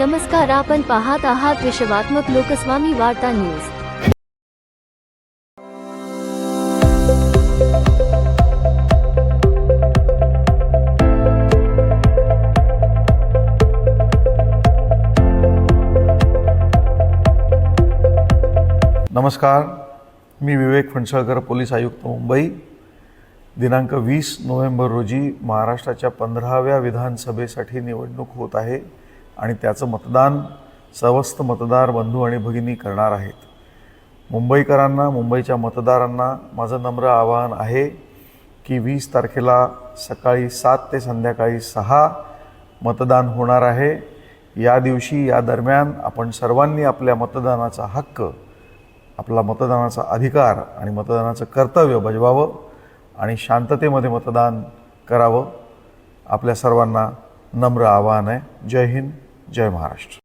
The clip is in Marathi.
नमस्कार आपण पाहत आहात विश्वात्मक लोकस्वामी वार्ता न्यूज. नमस्कार मी विवेक फणसळकर पोलीस आयुक्त मुंबई. दिनांक वीस नोव्हेंबर रोजी महाराष्ट्राच्या पंधराव्या विधानसभेसाठी निवडणूक होत आहे. आणि त्याचं मतदान समस्त मतदार बंधू आणि भगिनी करणार आहेत. मुंबईकरांना मुंबईच्या मतदारांना माझं नम्र आवाहन आहे की वीस तारखेला सकाळी सात ते संध्याकाळी सहा मतदान होणार आहे. या दिवशी या दरम्यान आपण सर्वांनी आपल्या मतदानाचा हक्क आपला मतदानाचा अधिकार आणि मतदानाचं कर्तव्य बजवावं आणि शांततेमध्ये मतदान करावं. आपल्या सर्वांना नम्र आवाहन आहे. जय हिंद जय महाराष्ट्र.